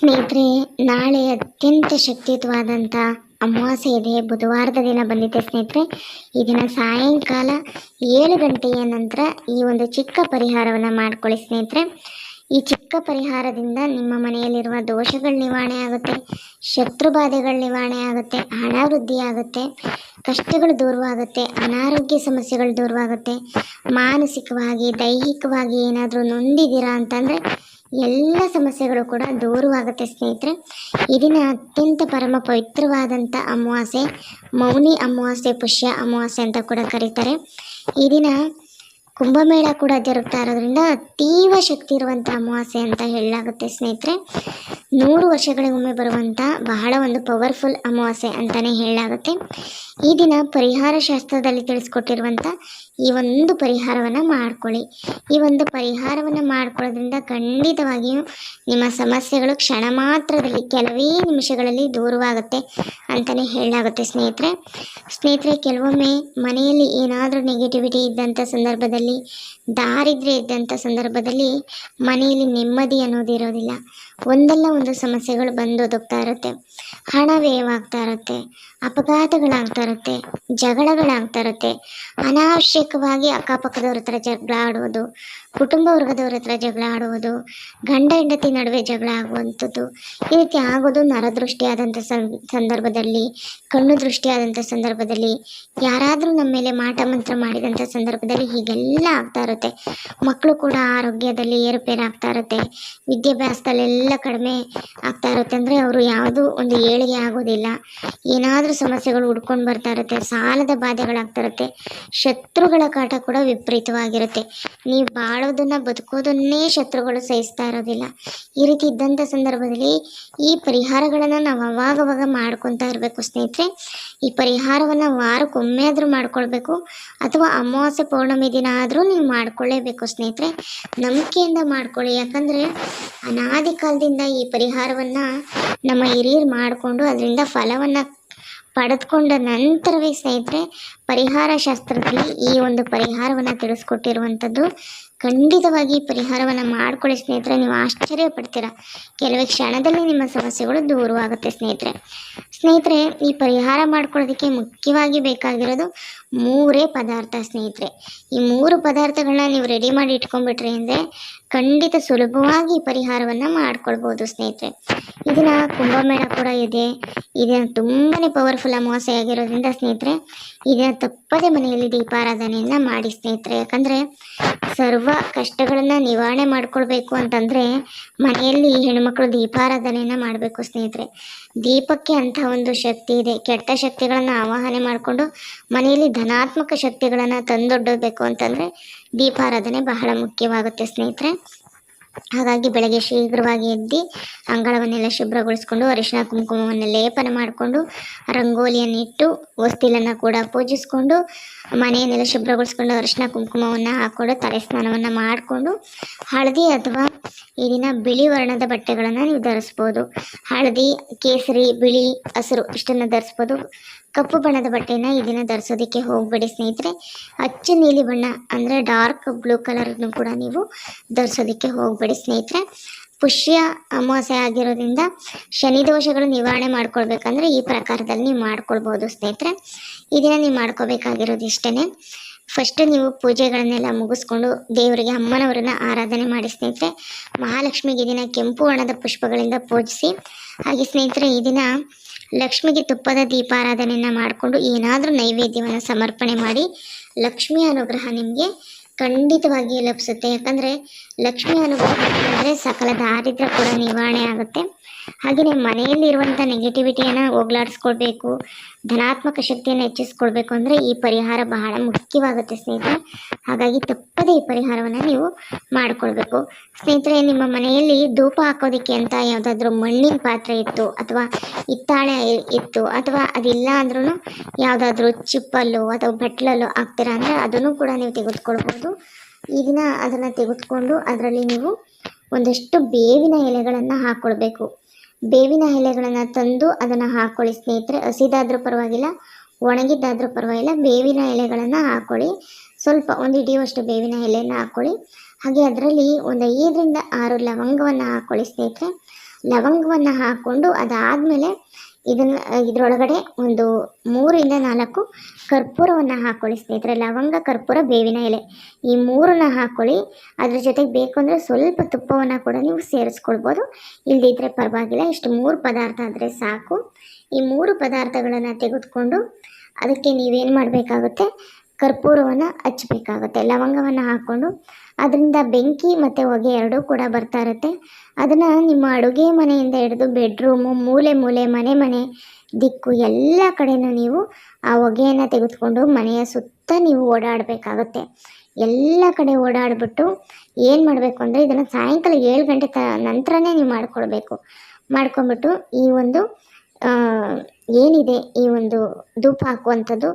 ಸ್ನೇಹಿತರೆ, ನಾಳೆ ಅತ್ಯಂತ ಶಕ್ತಿಯುತವಾದಂಥ ಅಮಾವಾಸ್ಯೆ ಇದೆ. ಬುಧವಾರದ ದಿನ ಬಂದಿದೆ ಸ್ನೇಹಿತರೆ. ಈ ದಿನ ಸಾಯಂಕಾಲ ಏಳು ಗಂಟೆಯ ನಂತರ ಈ ಒಂದು ಚಿಕ್ಕ ಪರಿಹಾರವನ್ನು ಮಾಡ್ಕೊಳ್ಳಿ ಸ್ನೇಹಿತರೆ. ಈ ಚಿಕ್ಕ ಪರಿಹಾರದಿಂದ ನಿಮ್ಮ ಮನೆಯಲ್ಲಿರುವ ದೋಷಗಳು ನಿವಾರಣೆ ಆಗುತ್ತೆ, ಶತ್ರು ಬಾಧೆಗಳ ನಿವಾರಣೆ ಆಗುತ್ತೆ, ಹಣ ವೃದ್ಧಿ ಆಗುತ್ತೆ, ಕಷ್ಟಗಳು ದೂರವಾಗುತ್ತೆ, ಅನಾರೋಗ್ಯ ಸಮಸ್ಯೆಗಳು ದೂರವಾಗುತ್ತೆ. ಮಾನಸಿಕವಾಗಿ, ದೈಹಿಕವಾಗಿ ಏನಾದರೂ ನೊಂದಿದ್ದೀರಾ ಅಂತಂದರೆ ಎಲ್ಲ ಸಮಸ್ಯೆಗಳು ಕೂಡ ದೂರವಾಗುತ್ತೆ, ಸ್ನೇಹಿತರೆ. ಈ ದಿನ ಅತ್ಯಂತ ಪರಮ ಪವಿತ್ರವಾದಂಥ ಅಮಾವಾಸ್ಯೆ, ಮೌನಿ ಅಮಾವಾಸ್ಯೆ, ಪುಷ್ಯ ಅಮಾವಾಸ್ಯೆ ಅಂತ ಕೂಡ ಕರೀತಾರೆ. ಈ ದಿನ ಕುಂಭಮೇಳ ಕೂಡ ಜರುಗ್ತಾ ಇರೋದ್ರಿಂದ ಅತೀವ ಶಕ್ತಿ ಇರುವಂಥ ಅಮಾವಾಸ್ಯೆ ಅಂತ ಹೇಳಲಾಗುತ್ತೆ ಸ್ನೇಹಿತರೆ. ನೂರು ವರ್ಷಗಳಿಗೊಮ್ಮೆ ಬರುವಂಥ ಬಹಳ ಒಂದು ಪವರ್ಫುಲ್ ಅಮಾವಾಸ್ಯೆ ಅಂತಲೇ ಹೇಳಲಾಗುತ್ತೆ. ಈ ದಿನ ಪರಿಹಾರ ಶಾಸ್ತ್ರದಲ್ಲಿ ತಿಳಿಸ್ಕೊಟ್ಟಿರುವಂಥ ಈ ಒಂದು ಪರಿಹಾರವನ್ನು ಮಾಡ್ಕೊಳ್ಳಿ. ಈ ಒಂದು ಪರಿಹಾರವನ್ನು ಮಾಡ್ಕೊಳ್ಳೋದ್ರಿಂದ ಖಂಡಿತವಾಗಿಯೂ ನಿಮ್ಮ ಸಮಸ್ಯೆಗಳು ಕ್ಷಣ ಮಾತ್ರದಲ್ಲಿ ಕೆಲವೇ ನಿಮಿಷಗಳಲ್ಲಿ ದೂರವಾಗುತ್ತೆ ಅಂತಲೇ ಹೇಳಲಾಗುತ್ತೆ ಸ್ನೇಹಿತರೆ. ಸ್ನೇಹಿತರೆ, ಕೆಲವೊಮ್ಮೆ ಮನೆಯಲ್ಲಿ ಏನಾದರೂ ನೆಗೆಟಿವಿಟಿ ಇದ್ದಂಥ ಸಂದರ್ಭದಲ್ಲಿ ದಾರಿದ್ರ್ಯ ಇದ್ದಂಥ ಸಂದರ್ಭದಲ್ಲಿ ಮನೆಯಲ್ಲಿ ನೆಮ್ಮದಿ ಅನ್ನೋದು ಇರೋದಿಲ್ಲ. ಒಂದಲ್ಲ ಒಂದು ಸಮಸ್ಯೆಗಳು ಬಂದು ಒದಗ್ತಾ ಇರುತ್ತೆ. ಹಣ ವ್ಯಯವಾಗ್ತಾ ಇರುತ್ತೆ. ಅಪಘಾತಗಳಾಗ್ತಾ ಇರುತ್ತೆ. ಜಗಳಗಳಾಗ್ತಾ ಇರುತ್ತೆ. ಅನಾವಶ್ಯಕವಾಗಿ ಅಕ್ಕಪಕ್ಕದವ್ರ ಹತ್ರ ಜಗಳ ಆಡುವುದು, ಕುಟುಂಬ ವರ್ಗದವ್ರ ಹತ್ರ ಜಗಳ ಆಡುವುದು, ಗಂಡ ಹೆಂಡತಿ ನಡುವೆ ಜಗಳ ಆಗುವಂಥದ್ದು. ಈ ರೀತಿ ಆಗೋದು ನರದೃಷ್ಟಿಯಾದಂಥ ಸಂದರ್ಭದಲ್ಲಿ, ಕಣ್ಣು ದೃಷ್ಟಿಯಾದಂಥ ಸಂದರ್ಭದಲ್ಲಿ, ಯಾರಾದರೂ ನಮ್ಮ ಮೇಲೆ ಮಾಟ ಮಂತ್ರ ಮಾಡಿದಂಥ ಸಂದರ್ಭದಲ್ಲಿ ಹೀಗೆಲ್ಲ ಆಗ್ತಾ ಇರುತ್ತೆ. ಮಕ್ಕಳು ಕೂಡ ಆರೋಗ್ಯದಲ್ಲಿ ಏರುಪೇರಾಗ್ತಾ ಇರುತ್ತೆ. ವಿದ್ಯಾಭ್ಯಾಸದಲ್ಲೆಲ್ಲ ಕಡಿಮೆ ಆಗ್ತಾ ಇರುತ್ತೆ ಅಂದರೆ ಅವರು ಯಾವುದೂ ಒಂದು ಏಳಿಗೆ ಆಗೋದಿಲ್ಲ. ಏನಾದರೂ ಸಮಸ್ಯೆಗಳು ಹುಡ್ಕೊಂಡು ಬರ್ತಾ ಇರುತ್ತೆ, ಸಾಲದ ಬಾಧೆಗಳಾಗ್ತಾ ಇರುತ್ತೆ, ಶತ್ರುಗಳ ಕಾಟ ಕೂಡ ವಿಪರೀತವಾಗಿರುತ್ತೆ. ನೀವು ಬಾಳೋದನ್ನ ಬದುಕೋದನ್ನೇ ಶತ್ರುಗಳು ಸಹಿಸ್ತಾ ಇರೋದಿಲ್ಲ. ಈ ರೀತಿ ಇದ್ದಂಥ ಸಂದರ್ಭದಲ್ಲಿ ಈ ಪರಿಹಾರಗಳನ್ನು ನಾವು ಅವಾಗವಾಗ ಮಾಡ್ಕೊತಾ ಇರಬೇಕು ಸ್ನೇಹಿತರೆ. ಈ ಪರಿಹಾರವನ್ನು ವಾರಕ್ಕೊಮ್ಮೆ ಆದರೂ ಮಾಡ್ಕೊಳ್ಬೇಕು, ಅಥವಾ ಅಮಾವಾಸ್ಯೆ ಪೌರ್ಣಮಿ ದಿನ ಆದರೂ ನೀವು ಮಾಡ್ಕೊಳ್ಳೇಬೇಕು ಸ್ನೇಹಿತರೆ. ನಂಬಿಕೆಯಿಂದ ಮಾಡ್ಕೊಳ್ಳಿ, ಯಾಕಂದರೆ ಅನಾದಿ ಕಾಲದಿಂದ ಈ ಪರಿಹಾರವನ್ನ ನಮ್ಮ ಹಿರಿಯರು ಮಾಡಿಕೊಂಡು ಅದರಿಂದ ಫಲವನ್ನು ಪಡೆದುಕೊಂಡ ನಂತರವೇ ಸ್ನೇಹಿತರೆ, ಪರಿಹಾರ ಶಾಸ್ತ್ರದಲ್ಲಿ ಈ ಒಂದು ಪರಿಹಾರವನ್ನು ತಿಳಿಸ್ಕೊಟ್ಟಿರುವಂಥದ್ದು ಖಂಡಿತವಾಗಿ ಪರಿಹಾರವನ್ನು ಮಾಡಿಕೊಳ್ಳಿ ಸ್ನೇಹಿತರೆ. ನೀವು ಆಶ್ಚರ್ಯ ಪಡ್ತೀರ. ಕೆಲವೇ ಕ್ಷಣದಲ್ಲಿ ನಿಮ್ಮ ಸಮಸ್ಯೆಗಳು ದೂರವಾಗುತ್ತೆ ಸ್ನೇಹಿತರೆ. ಸ್ನೇಹಿತರೆ, ಈ ಪರಿಹಾರ ಮಾಡ್ಕೊಳ್ಳೋದಕ್ಕೆ ಮುಖ್ಯವಾಗಿ ಬೇಕಾಗಿರೋದು ಮೂರೇ ಪದಾರ್ಥ ಸ್ನೇಹಿತರೆ. ಈ ಮೂರು ಪದಾರ್ಥಗಳನ್ನ ನೀವು ರೆಡಿ ಮಾಡಿ ಇಟ್ಕೊಂಡ್ಬಿಟ್ರಿ ಅಂದರೆ ಖಂಡಿತ ಸುಲಭವಾಗಿ ಪರಿಹಾರವನ್ನ ಮಾಡ್ಕೊಳ್ಬೋದು ಸ್ನೇಹಿತರೆ. ಇದನ್ನ ಕುಂಭಮೇಳ ಕೂಡ ಇದೆ. ಇದನ್ನ ತುಂಬಾ ಪವರ್ಫುಲ್ ಅಮಾವಾಸ್ಯೆ ಆಗಿರೋದ್ರಿಂದ ಸ್ನೇಹಿತರೆ, ಇದನ್ನ ತಪ್ಪದೆ ಮನೆಯಲ್ಲಿ ದೀಪಾರಾಧನೆಯನ್ನು ಮಾಡಿ ಸ್ನೇಹಿತರೆ. ಯಾಕಂದರೆ ಸರ್ವ ಕಷ್ಟಗಳನ್ನು ನಿವಾರಣೆ ಮಾಡ್ಕೊಳ್ಬೇಕು ಅಂತಂದರೆ ಮನೆಯಲ್ಲಿ ಹೆಣ್ಮಕ್ಳು ದೀಪಾರಾಧನೆಯನ್ನು ಮಾಡಬೇಕು ಸ್ನೇಹಿತರೆ. ದೀಪಕ್ಕೆ ಅಂತ ಒಂದು ಶಕ್ತಿ ಇದೆ. ಕೆಟ್ಟ ಶಕ್ತಿಗಳನ್ನು ಆವಾಹನೆ ಮಾಡಿಕೊಂಡು ಮನೆಯಲ್ಲಿ ಧನಾತ್ಮಕ ಶಕ್ತಿಗಳನ್ನು ತಂದೊಡ್ಡಬೇಕು ಅಂತಂದರೆ ದೀಪಾರಾಧನೆ ಬಹಳ ಮುಖ್ಯವಾಗುತ್ತೆ ಸ್ನೇಹಿತರೆ. ಹಾಗಾಗಿ ಬೆಳಗ್ಗೆ ಶೀಘ್ರವಾಗಿ ಎದ್ದು ಅಂಗಳವನ್ನೆಲ್ಲ ಶುಭ್ರಗೊಳಿಸ್ಕೊಂಡು ಅರಿಶಿನ ಕುಂಕುಮವನ್ನು ಲೇಪನ ಮಾಡಿಕೊಂಡು ರಂಗೋಲಿಯನ್ನು ಇಟ್ಟು ಹೊಸ್ತಿಲನ್ನು ಕೂಡ ಪೂಜಿಸ್ಕೊಂಡು ಮನೆಯನ್ನೆಲ್ಲ ಶುಭ್ರಗೊಳಿಸ್ಕೊಂಡು ಅರಿಶಿನ ಕುಂಕುಮವನ್ನು ಹಾಕ್ಕೊಂಡು ತಲೆ ಸ್ನಾನವನ್ನು ಮಾಡಿಕೊಂಡು ಹಳದಿ ಅಥವಾ ಈ ದಿನ ಬಿಳಿ ವರ್ಣದ ಬಟ್ಟೆಗಳನ್ನು ನೀವು ಧರಿಸ್ಬೋದು. ಹಳದಿ, ಕೇಸರಿ, ಬಿಳಿ, ಹಸಿರು ಇಷ್ಟನ್ನು ಧರಿಸ್ಬೋದು. ಕಪ್ಪು ಬಣ್ಣದ ಬಟ್ಟೆನ ಈ ದಿನ ಧರಿಸೋದಕ್ಕೆ ಹೋಗಬೇಡಿ ಸ್ನೇಹಿತರೆ. ಅಚ್ಚ ನೀಲಿ ಬಣ್ಣ ಅಂದರೆ ಡಾರ್ಕ್ ಬ್ಲೂ ಕಲರನ್ನು ಕೂಡ ನೀವು ಧರಿಸೋದಕ್ಕೆ ಹೋಗಬೇಡಿ. ಸ್ನೇಹಿತರೆ ಪುಷ್ಯ ಅಮಾವಾಸ್ಯೆ ಆಗಿರೋದ್ರಿಂದ ಶನಿ ದೋಷಗಳು ನಿವಾರಣೆ ಮಾಡ್ಕೊಳ್ಬೇಕಂದ್ರೆ ಈ ಪ್ರಕಾರದಲ್ಲಿ ನೀವು ಮಾಡ್ಕೊಳ್ಬೋದು ಸ್ನೇಹಿತರೆ. ಈ ದಿನ ನೀವು ಮಾಡ್ಕೋಬೇಕಾಗಿರೋದು ಇಷ್ಟೇ ಫಸ್ಟ್ ನೀವು ಪೂಜೆಗಳನ್ನೆಲ್ಲ ಮುಗಿಸ್ಕೊಂಡು ದೇವರಿಗೆ, ಅಮ್ಮನವರನ್ನ ಆರಾಧನೆ ಮಾಡಿ ಸ್ನೇಹಿತರೆ. ಮಹಾಲಕ್ಷ್ಮಿಗೆ ದಿನ ಕೆಂಪು ಹಣದ ಪುಷ್ಪಗಳಿಂದ ಪೂಜಿಸಿ. ಹಾಗೆ ಸ್ನೇಹಿತರೆ, ಈ ದಿನ ಲಕ್ಷ್ಮಿಗೆ ತುಪ್ಪದ ದೀಪಾರಾಧನೆಯನ್ನು ಮಾಡಿಕೊಂಡು ಏನಾದರೂ ನೈವೇದ್ಯವನ್ನು ಸಮರ್ಪಣೆ ಮಾಡಿ ಲಕ್ಷ್ಮಿ ಅನುಗ್ರಹ ನಿಮಗೆ ಖಂಡಿತವಾಗಿ ಲಭಿಸುತ್ತೆ. ಯಾಕಂದರೆ ಲಕ್ಷ್ಮಿ ಅಂದರೆ ಸಕಲ ದಾರಿದ್ರ ಕೂಡ ನಿವಾರಣೆ ಆಗುತ್ತೆ. ಹಾಗೆಯೇ ಮನೆಯಲ್ಲಿರುವಂಥ ನೆಗೆಟಿವಿಟಿಯನ್ನು ಹೋಗ್ಲಾಡಿಸ್ಕೊಳ್ಬೇಕು, ಧನಾತ್ಮಕ ಶಕ್ತಿಯನ್ನು ಹೆಚ್ಚಿಸ್ಕೊಳ್ಬೇಕು ಅಂದರೆ ಈ ಪರಿಹಾರ ಬಹಳ ಮುಖ್ಯವಾಗುತ್ತೆ ಸ್ನೇಹಿತರೆ. ಹಾಗಾಗಿ ತಪ್ಪದೇ ಈ ಪರಿಹಾರವನ್ನು ನೀವು ಮಾಡಿಕೊಳ್ಬೇಕು. ಸ್ನೇಹಿತರೆ, ನಿಮ್ಮ ಮನೆಯಲ್ಲಿ ಧೂಪ ಹಾಕೋದಕ್ಕೆ ಅಂತ ಯಾವುದಾದ್ರೂ ಮಣ್ಣಿನ ಪಾತ್ರೆ ಇತ್ತು ಅಥವಾ ಹಿತ್ತಾಳೆ ಇತ್ತು ಅಥವಾ ಅದಿಲ್ಲ ಅಂದ್ರೂ ಯಾವುದಾದ್ರೂ ಚಿಪ್ಪಲ್ಲು ಅಥವಾ ಬಟ್ಲಲ್ಲೋ ಹಾಕ್ತೀರಾ ಅಂದರೆ ಅದನ್ನು ಕೂಡ ನೀವು ತೆಗೆದುಕೊಳ್ಬೋದು. ಈ ದಿನ ಅದನ್ನು ತೆಗೆದುಕೊಂಡು ಅದರಲ್ಲಿ ನೀವು ಒಂದಷ್ಟು ಬೇವಿನ ಎಲೆಗಳನ್ನು ಹಾಕ್ಕೊಳ್ಬೇಕು ಬೇವಿನ ಎಲೆಗಳನ್ನು ತಂದು ಅದನ್ನು ಹಾಕ್ಕೊಳ್ಳಿ ಸ್ನೇಹಿತರೆ. ಹಸಿದಾದರೂ ಪರವಾಗಿಲ್ಲ, ಒಣಗಿದ್ದಾದರೂ ಪರವಾಗಿಲ್ಲ, ಬೇವಿನ ಎಲೆಗಳನ್ನು ಹಾಕ್ಕೊಳ್ಳಿ ಸ್ವಲ್ಪ ಒಂದು ಹಿಡಿಯುವಷ್ಟು ಬೇವಿನ ಎಲೆಯನ್ನು ಹಾಕ್ಕೊಳ್ಳಿ ಹಾಗೆ ಅದರಲ್ಲಿ ಒಂದು ಐದರಿಂದ ಆರು ಲವಂಗವನ್ನು ಹಾಕ್ಕೊಳ್ಳಿ ಸ್ನೇಹಿತರೆ. ಲವಂಗವನ್ನು ಹಾಕ್ಕೊಂಡು ಅದಾದಮೇಲೆ ಇದನ್ನು, ಇದರೊಳಗಡೆ ಒಂದು ಮೂರಿಂದ ನಾಲ್ಕು ಕರ್ಪೂರವನ್ನು ಹಾಕ್ಕೊಳ್ಳಿ ಸ್ನೇಹಿತರೆ ಲವಂಗ ಕರ್ಪೂರ ಬೇವಿನ ಎಲೆ. ಈ ಮೂರನ್ನ ಹಾಕ್ಕೊಳ್ಳಿ ಅದ್ರ ಜೊತೆಗೆ ಬೇಕು ಅಂದರೆ ಸ್ವಲ್ಪ ತುಪ್ಪವನ್ನು ಕೂಡ ನೀವು ಸೇರಿಸ್ಕೊಳ್ಬೋದು. ಇಲ್ಲದಿದ್ದರೆ ಪರವಾಗಿಲ್ಲ. ಇಷ್ಟು ಮೂರು ಪದಾರ್ಥ ಆದರೆ ಸಾಕು. ಈ ಮೂರು ಪದಾರ್ಥಗಳನ್ನು ತೆಗೆದುಕೊಂಡು ಅದಕ್ಕೆ ನೀವೇನು ಮಾಡಬೇಕಾಗುತ್ತೆ? ಕರ್ಪೂರವನ್ನು ಹಚ್ಚಬೇಕಾಗುತ್ತೆ. ಲವಂಗವನ್ನು ಹಾಕ್ಕೊಂಡು ಅದರಿಂದ ಬೆಂಕಿ ಮತ್ತು ಹೊಗೆ ಎರಡೂ ಕೂಡ ಬರ್ತಾ ಇರುತ್ತೆ. ಅದನ್ನು ನಿಮ್ಮ ಅಡುಗೆ ಮನೆಯಿಂದ ಹಿಡಿದು ಬೆಡ್ರೂಮು ಮೂಲೆ ಮೂಲೆ, ಮನೆ ಮನೆ ದಿಕ್ಕು ಎಲ್ಲ ಕಡೆಯೂ ನೀವು ಆ ಹೊಗೆಯನ್ನು ತೆಗೆದುಕೊಂಡು ಮನೆಯ ಸುತ್ತ ನೀವು ಓಡಾಡಬೇಕಾಗುತ್ತೆ. ಎಲ್ಲ ಕಡೆ ಓಡಾಡಿಬಿಟ್ಟು ಏನು ಮಾಡಬೇಕು ಅಂದರೆ ಇದನ್ನು ಸಾಯಂಕಾಲ ಏಳು ಗಂಟೆ ತ ನಂತರನೇ ನೀವು ಮಾಡ್ಕೊಳ್ಬೇಕು. ಮಾಡ್ಕೊಂಬಿಟ್ಟು ಈ ಒಂದು ಏನಿದೆ ಈ ಒಂದು ಧೂಪ ಹಾಕುವಂಥದ್ದು?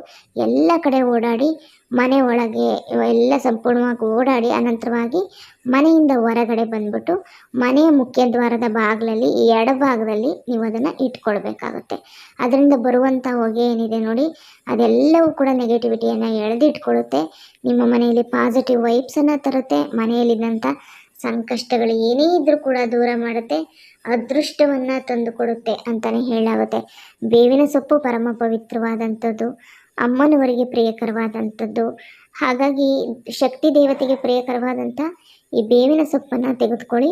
ಎಲ್ಲ ಕಡೆ ಓಡಾಡಿ, ಮನೆ ಒಳಗೆ ಎಲ್ಲ ಸಂಪೂರ್ಣವಾಗಿ ಓಡಾಡಿ, ಅನಂತರವಾಗಿ ಮನೆಯಿಂದ ಹೊರಗಡೆ ಬಂದ್ಬಿಟ್ಟು ಮನೆಯ ಮುಖ್ಯ ದ್ವಾರದ ಬಾಗಿಲಲ್ಲಿ, ಈ ಎಡಭಾಗದಲ್ಲಿ ನೀವು ಅದನ್ನು ಇಟ್ಕೊಳ್ಬೇಕಾಗುತ್ತೆ. ಅದರಿಂದ ಬರುವಂಥ ಹೊಗೆ ಏನಿದೆ ನೋಡಿ, ಅದೆಲ್ಲವೂ ಕೂಡ ನೆಗೆಟಿವಿಟಿಯನ್ನು ಎಳೆದಿಟ್ಕೊಳ್ಳುತ್ತೆ. ನಿಮ್ಮ ಮನೆಯಲ್ಲಿ ಪಾಸಿಟಿವ್ ವೈಬ್ಸನ್ನು ತರುತ್ತೆ, ಮನೆಯಲ್ಲಿದ್ದಂಥ ಸಂಕಷ್ಟಗಳು ಏನೇ ಇದ್ದರೂ ಕೂಡ ದೂರ ಮಾಡುತ್ತೆ, ಅದೃಷ್ಟವನ್ನು ತಂದು ಕೊಡುತ್ತೆ ಅಂತಲೇ ಹೇಳಲಾಗುತ್ತೆ. ಬೇವಿನ ಸೊಪ್ಪು ಪರಮ ಪವಿತ್ರವಾದಂಥದ್ದು, ಅಮ್ಮನವರಿಗೆ ಪ್ರಿಯಕರವಾದಂಥದ್ದು, ಹಾಗಾಗಿ ಶಕ್ತಿ ದೇವತೆಗೆ ಪ್ರಿಯಕರವಾದಂಥ ಈ ಬೇವಿನ ಸೊಪ್ಪನ್ನು ತೆಗೆದುಕೊಳ್ಳಿ.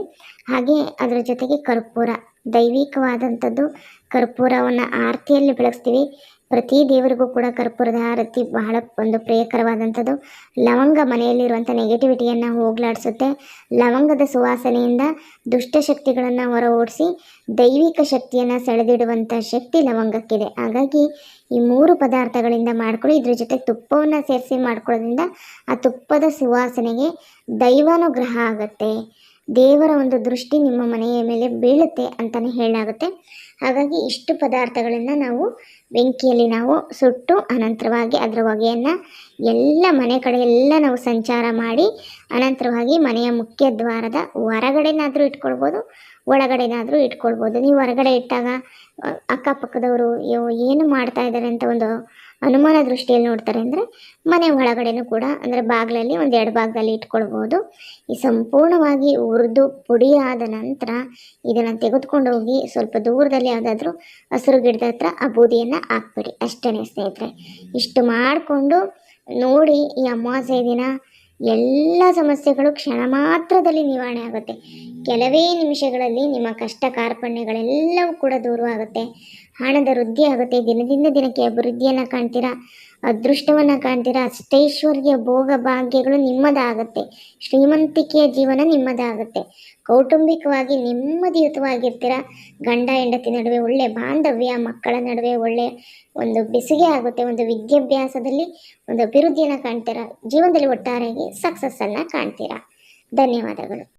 ಹಾಗೆ ಅದರ ಜೊತೆಗೆ ಕರ್ಪೂರ, ದೈವಿಕವಾದಂಥದ್ದು ಕರ್ಪೂರವನ್ನು ಆರತಿಯಲ್ಲಿ ಬೆಳಗ್ಸ್ತೀವಿ. ಪ್ರತಿ ದೇವರಿಗೂ ಕೂಡ ಕರ್ಪೂರದ ಆರತಿ ಬಹಳ ಒಂದು ಪ್ರಿಯಕರವಾದಂಥದ್ದು. ಲವಂಗ ಮನೆಯಲ್ಲಿರುವಂಥ ನೆಗೆಟಿವಿಟಿಯನ್ನು ಹೋಗಲಾಡಿಸುತ್ತೆ. ಲವಂಗದ ಸುವಾಸನೆಯಿಂದ ದುಷ್ಟಶಕ್ತಿಗಳನ್ನು ಹೊರ ಓಡಿಸಿ ದೈವಿಕ ಶಕ್ತಿಯನ್ನು ಸೆಳೆದಿಡುವಂಥ ಶಕ್ತಿ ಲವಂಗಕ್ಕಿದೆ. ಹಾಗಾಗಿ ಈ ಮೂರು ಪದಾರ್ಥಗಳಿಂದ ಮಾಡ್ಕೊಳ್ಳಿ, ಇದ್ರ ಜೊತೆ ತುಪ್ಪವನ್ನು ಸೇರಿಸಿ ಮಾಡ್ಕೊಳ್ಳೋದ್ರಿಂದ ಆ ತುಪ್ಪದ ಸುವಾಸನೆಗೆ ದೈವಾನುಗ್ರಹ ಆಗುತ್ತೆ. ದೇವರ ಒಂದು ದೃಷ್ಟಿ ನಿಮ್ಮ ಮನೆಯ ಮೇಲೆ ಬೀಳುತ್ತೆ ಅಂತಲೇ ಹೇಳಲಾಗುತ್ತೆ. ಹಾಗಾಗಿ ಇಷ್ಟು ಪದಾರ್ಥಗಳನ್ನು ನಾವು ಬೆಂಕಿಯಲ್ಲಿ ನಾವು ಸುಟ್ಟು ಅನಂತರವಾಗಿ ಅದರ ಹೊಗೆಯನ್ನು ಎಲ್ಲ ಮನೆ ಕಡೆ ಎಲ್ಲ ನಾವು ಸಂಚಾರ ಮಾಡಿ ಅನಂತರವಾಗಿ ಮನೆಯ ಮುಖ್ಯ ದ್ವಾರದ ಹೊರಗಡೆನಾದರೂ ಇಟ್ಕೊಳ್ಬೋದು, ಒಳಗಡೆನಾದರೂ ಇಟ್ಕೊಳ್ಬೋದು. ನೀವು ಹೊರಗಡೆ ಇಟ್ಟಾಗ ಅಕ್ಕಪಕ್ಕದವರು ಏನು ಮಾಡ್ತಾ ಇದ್ದಾರೆ ಅಂತ ಒಂದು ಅನುಮಾನ ದೃಷ್ಟಿಯಲ್ಲಿ ನೋಡ್ತಾರೆ ಅಂದರೆ ಮನೆ ಒಳಗಡೆನೂ ಕೂಡ ಅಂದರೆ ಬಾಗಿಲಲ್ಲಿ ಒಂದು ಎರಡು ಭಾಗದಲ್ಲಿ ಇಟ್ಕೊಳ್ಬೋದು. ಈ ಸಂಪೂರ್ಣವಾಗಿ ಹುರಿದು ಪುಡಿಯಾದ ನಂತರ ಇದನ್ನು ತೆಗೆದುಕೊಂಡು ಹೋಗಿ ಸ್ವಲ್ಪ ದೂರದಲ್ಲಿ ಯಾವುದಾದ್ರೂ ಹಸಿರು ಗಿಡದ ಹತ್ರ ಆ ಬೂದಿಯನ್ನು ಹಾಕ್ಬಿಡಿ ಅಷ್ಟೇ ಸ್ನೇಹಿತರೆ. ಇಷ್ಟು ಮಾಡಿಕೊಂಡು ನೋಡಿ ಈ ಅಮಾವಾಸ್ಯೆ ದಿನ ಎಲ್ಲ ಸಮಸ್ಯೆಗಳು ಕ್ಷಣ ಮಾತ್ರದಲ್ಲಿ ನಿವಾರಣೆ ಆಗುತ್ತೆ. ಕೆಲವೇ ನಿಮಿಷಗಳಲ್ಲಿ ನಿಮ್ಮ ಕಷ್ಟ ಕಾರ್ಪಣ್ಯಗಳೆಲ್ಲವೂ ಕೂಡ ದೂರವಾಗುತ್ತೆ. ಹಣದ ವೃದ್ಧಿ ಆಗುತ್ತೆ. ದಿನದಿಂದ ದಿನಕ್ಕೆ ಅಭಿವೃದ್ಧಿಯನ್ನು ಕಾಣ್ತೀರಾ? ಅದೃಷ್ಟವನ್ನು ಕಾಣ್ತೀರಾ? ಅಷ್ಟೈಶ್ವರ್ಯ ಭೋಗ ಭಾಗ್ಯಗಳು ನಿಮ್ಮದಾಗುತ್ತೆ. ಶ್ರೀಮಂತಿಕೆಯ ಜೀವನ ನಿಮ್ಮದಾಗುತ್ತೆ. ಕೌಟುಂಬಿಕವಾಗಿ ನೆಮ್ಮದಿಯುತವಾಗಿರ್ತೀರ? ಗಂಡ, ಹೆಂಡತಿ ನಡುವೆ ಒಳ್ಳೆಯ ಬಾಂಧವ್ಯ, ಮಕ್ಕಳ ನಡುವೆ ಒಳ್ಳೆಯ ಒಂದು ಬೆಸುಗೆ ಆಗುತ್ತೆ. ಒಂದು ವಿದ್ಯಾಭ್ಯಾಸದಲ್ಲಿ ಒಂದು ಅಭಿವೃದ್ಧಿಯನ್ನು ಕಾಣ್ತೀರಾ? ಜೀವನದಲ್ಲಿ ಒಟ್ಟಾರೆಯಾಗಿ ಸಕ್ಸಸ್ಸನ್ನು ಕಾಣ್ತೀರಾ? ಧನ್ಯವಾದಗಳು.